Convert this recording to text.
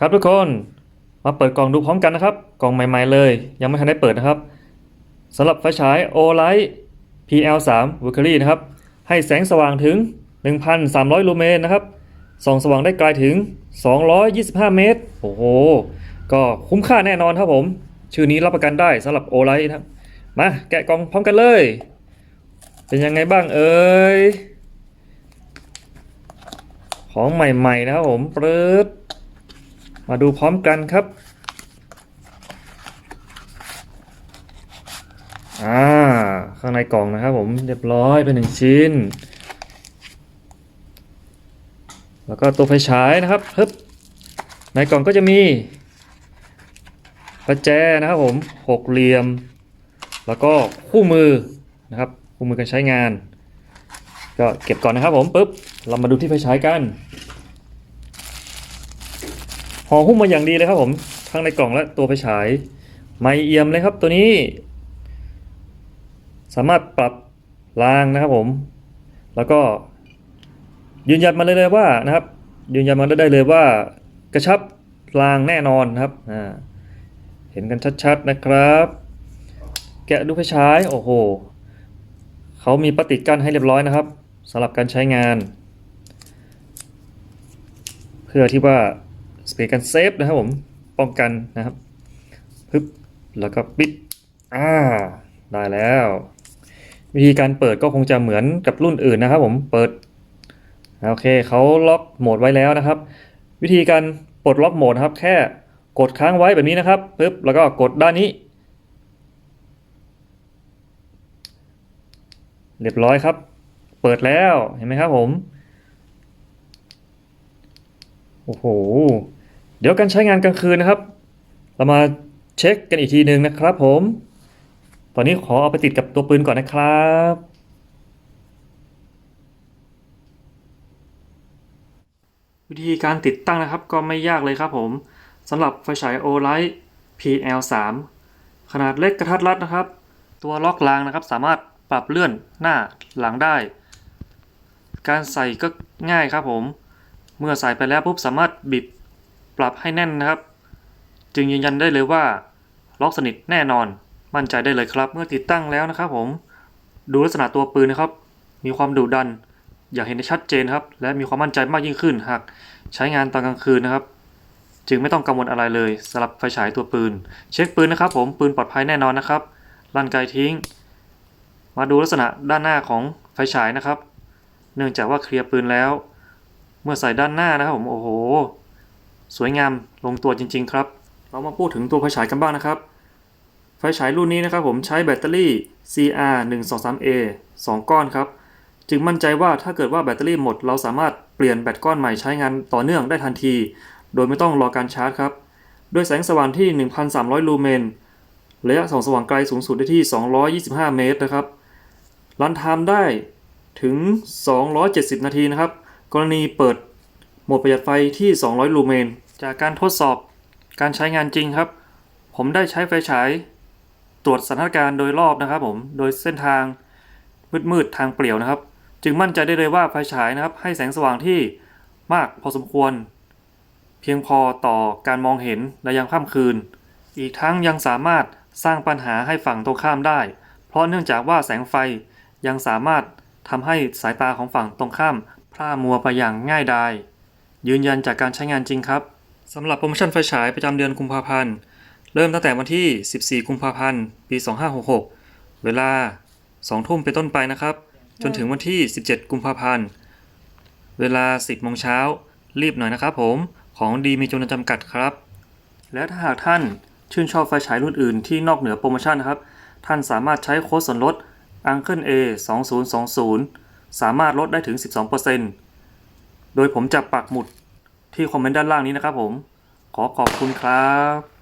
ครับทุกคนมาเปิดกล่องดูพร้อมกันนะครับ กล่องใหม่ ๆ เลย ยังไม่ทันได้เปิดนะครับสำหรับไฟฉาย O-Light PL3 v o c a r y นะครับ ให้แสงสว่างถึง 1,300 ลูเมนนะครับส่องสว่างได้ไกลถึง 225 เมตร โอ้โห ก็คุ้มค่าแน่นอนครับผม ชื่อนี้รับประกันได้สำหรับ O-Light นะครับ มาแกะกล่องพร้อมกันเลย เป็นยังไงบ้างเอ่ย ของใหม่ๆนะครับผมเปรึ๊ด มาดูพร้อมกันครับ อ่า ข้างในกล่องนะครับผมเรียบร้อยเป็นหนึ่งชิ้น แล้วก็ตัวไฟฉายนะครับฮึบในกล่องก็จะมีประแจนะครับผมหกเหลี่ยม แล้วก็คู่มือนะครับ คู่มือการใช้งาน ก็เก็บก่อนนะครับผมปุ๊บ เรามาดูที่ไฟฉายกัน ห่อหุ้มมาอย่างดีเลยครับผมทั้งในกล่องและตัวไฟฉาย ไม่เอี่ยมเลยครับตัวนี้ สามารถปรับรางนะครับผม แล้วก็ยืนยันมาเลยเลยว่านะครับ ยืนยันมาได้เลยว่ากระชับรางแน่นอนนครับอ่าเห็นกันชัดๆนะครับ แกะดูไฟฉายโอ้โหเขามีปฏิกั้นให้เรียบร้อยนะครับสำหรับการใช้งาน เพื่อที่ว่า สเปรย์กันเซฟนะครับผมป้องกันนะครับปึ๊บแล้วก็ปิดอ่าได้แล้ว วิธีการเปิดก็คงจะเหมือนกับรุ่นอื่นนะครับผมเปิดโอเคเขาล็อกโหมดไว้แล้วนะครับ วิธีการปลดล็อกโหมดครับ แค่กดค้างไว้แบบนี้นะครับปึ๊บแล้วก็กดด้านนี้ เรียบร้อยครับ เปิดแล้วเห็นไหมครับผม โอ้โห เดี๋ยวการใช้งานกลางคืนนะครับ เรามาเช็คกันอีกทีหนึ่งนะครับผม ตอนนี้ขอเอาไปติดกับตัวปืนก่อนนะครับวิธีการติดตั้งนะครับก็ไม่ยากเลยครับผมสำหรับไฟฉาย O-Light PL3 ขนาดเล็กกระทัดรัดนะครับ ตัวล็อกรางนะครับ สามารถปรับเลื่อนหน้าหลังได้ การใส่ก็ง่ายครับผม เมื่อใส่ไปแล้วปุ๊บสามารถบิด ปรับให้แน่นนะครับ จึงยืนยันได้เลยว่า ล็อกสนิทแน่นอน มั่นใจได้เลยครับ เมื่อติดตั้งแล้วนะครับผม ดูลักษณะตัวปืนนะครับ มีความดุดัน อยากเห็นได้ชัดเจนครับ และมีความมั่นใจมากยิ่งขึ้นหากใช้งานตอนกลางคืนนะครับ จึงไม่ต้องกังวลอะไรเลยสำหรับไฟฉายตัวปืน เช็คปืนนะครับ ผมปืนปลอดภัยแน่นอนนะครับลั่นไกทิ้ง มาดูลักษณะด้านหน้าของไฟฉายนะครับ เนื่องจากว่าเคลียร์ปืนแล้ว เมื่อใส่ด้านหน้านะครับผมโอ้โห สวยงามลงตัวจริง ๆ ครับ เรามาพูดถึงตัวไฟฉายกันบ้างนะครับ ไฟฉายรุ่นนี้นะครับผมใช้แบตเตอรี่ CR 1 2 3 A 2 ก้อนครับ จึงมั่นใจว่าถ้าเกิดว่าแบตเตอรี่หมด เราสามารถเปลี่ยนแบตก้อนใหม่ใช้งานต่อเนื่องได้ทันที โดยไม่ต้องรอการชาร์จครับ ด้วยแสงสว่างที่ 1,300 ลูเมน ระยะส่องสว่างไกลสูงสุดได้ที่ 225 เมตรนะครับ รันไทม์ได้ถึง 270 นาทีนะครับ กรณีเปิด โหมดประหยัดไฟที่ 200 ลูเมน จากการทดสอบการใช้งานจริงครับ ผมได้ใช้ไฟฉาย ตรวจสถานการณ์โดยรอบนะครับผม โดยเส้นทางมืดๆทางเปลี่ยวนะครับ จึงมั่นใจได้เลยว่าไฟฉายนะครับ ให้แสงสว่างที่มากพอสมควร เพียงพอต่อการมองเห็นในยามค่ำคืน อีกทั้งยังสามารถสร้างปัญหาให้ฝั่งตรงข้ามได้ เพราะเนื่องจากว่าแสงไฟยังสามารถทำให้สายตาของฝั่งตรงข้ามพร่ามัวไปอย่างง่ายดาย ยืนยันจากการใช้งานจริงครับสำหรับโปรโมชั่นไฟฉายประจำเดือนกุมภาพันธ์ เริ่มตั้งแต่วันที่ 14 กุมภาพันธ์ ปี 2566 เวลา 2 ทุ่มเป็นต้นไปนะครับ จนถึงวันที่ 17 กุมภาพันธ์ เวลา 10 โมงเช้า รีบหน่อยนะครับผมของดีมีจำนวนจำกัดครับ และถ้าหากท่านชื่นชอบไฟฉายรุ่นอื่นที่นอกเหนือโปรโมชั่นนะครับ ท่านสามารถใช้โค้ดส่วนลด Uncle A 2020 สามารถลดได้ถึง 12%โดยผมจะปักหมุด ที่คอมเมนต์ด้านล่างนี้นะครับผม ขอขอบคุณครับ